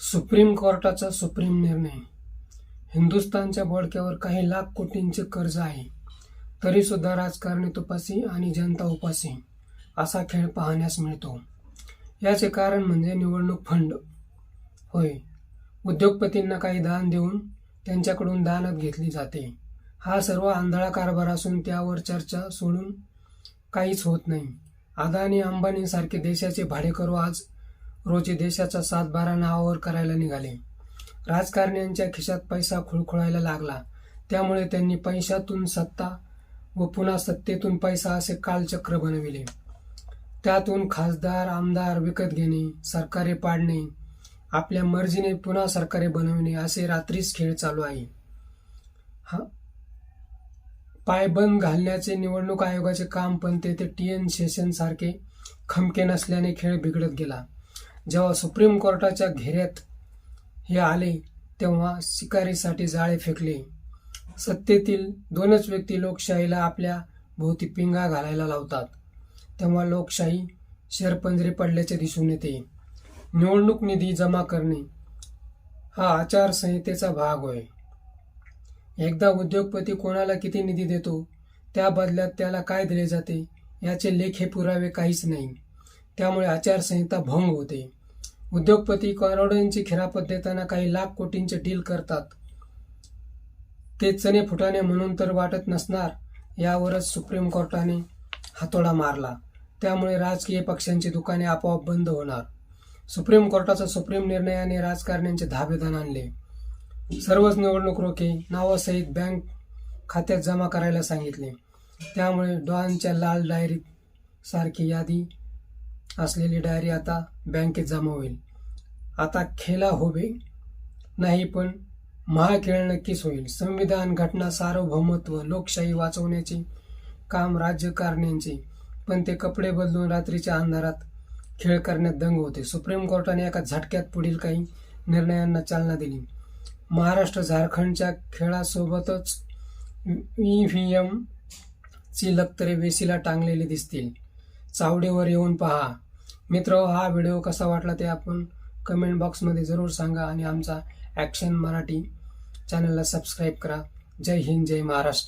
Supreme कोर्टाचा supreme निर्णय. हिंदुस्थानच्या बोडक्यावर काही लाख कोटींचे कर्ज आहे. तरी सुद्धा राजकारणी तुपासी आणि जनता उपासी असा खेळ पाहण्यास मिळतो. याचे कारण म्हणजे निवडणूक फंड. होय. उद्योगपतींना काही दान देऊन त्यांच्याकडून दानत घेतली जाते. हा सर्व आंधळा कारभार असून त्यावर चर्चा सोडून काहीच होत नाही. अदानी अंबानीसारखे देशाचे भाडेकरू आज रोजी देशाचा सातबारा नावावर करायला निघाले. राजकारण्यांच्या खिशात पैसा खुळखुळायला लागला. त्यामुळे त्यांनी पैशातून सत्ता व पुन्हा सत्तेतून पैसा असे कालचक्र बनविले. त्यातून खासदार आमदार विकत घेणे सरकारे पाडणे आपल्या मर्जीने पुन्हा सरकारे बनविणे असे रात्रीच खेळ चालू आहे. हा पायबंद घालण्याचे निवडणूक आयोगाचे काम पण ते टी एन सेशन सारखे खमके नसल्याने खेळ बिघडत गेला. जेव्हा सुप्रीम कोर्टाच्या घेऱ्यात हे आले तेव्हा शिकारीसाठी जाळे फेकले. सत्तेतील दोनच व्यक्ती लोकशाहीला आपल्या भोवती पिंगा घालायला लावतात. तेव्हा लोकशाही शेरपंजरी पडल्याचे दिसून येते. निवडणूक निधी जमा करणे हा आचारसंहितेचा भाग होय. एकदा उद्योगपती कोणाला किती निधी देतो त्या बदल्यात त्याला काय दिले जाते याचे लेखे पुरावे काहीच नाही. त्यामुळे आचारसंहिता भंग होते. उद्योगपती करोडोंची खिरापत देताना काही लाख कोटींचे डील करतात. ते चणे फुटाणे म्हणून तर वाटत नसणार यावरच सुप्रीम कोर्टाने हातोडा मारला. त्यामुळे राजकीय पक्षांची दुकाने आपोआप बंद होणार. सुप्रीम कोर्टाचा सुप्रीम निर्णयाने राजकारण्यांचे धाबेदान आणले. सर्वच निवडणूक रोखे नावासहित बँक खात्यात जमा करायला सांगितले. त्यामुळे डॉनच्या लाल डायरी सारखी यादी असलेली डायरी आता बँकेत जमा होईल. आता खेला होबे. नाही पण महाखेळ नक्कीच होईल. संविधान घटना सार्वभौमत्व लोकशाही वाचवण्याचे काम राज्यकारण्यांचे पण ते कपडे बदलून रात्रीच्या अंधारात खेळ करण्यात दंग होते. सुप्रीम कोर्टाने एका झटक्यात पुढील काही निर्णयांना चालना दिली. महाराष्ट्र झारखंडच्या खेळासोबतच ई व्ही एम ची लक्तरे वेशीला टांगलेली दिसतील. चावडीवर येऊन पहा. मित्र हा व्हिडिओ कसा वाटला ते आपण कमेंट बॉक्समध्ये जरूर सांगा आणि आमचा ॲक्शन मराठी चॅनलला सबस्क्राईब करा. जय हिंद जय महाराष्ट्र.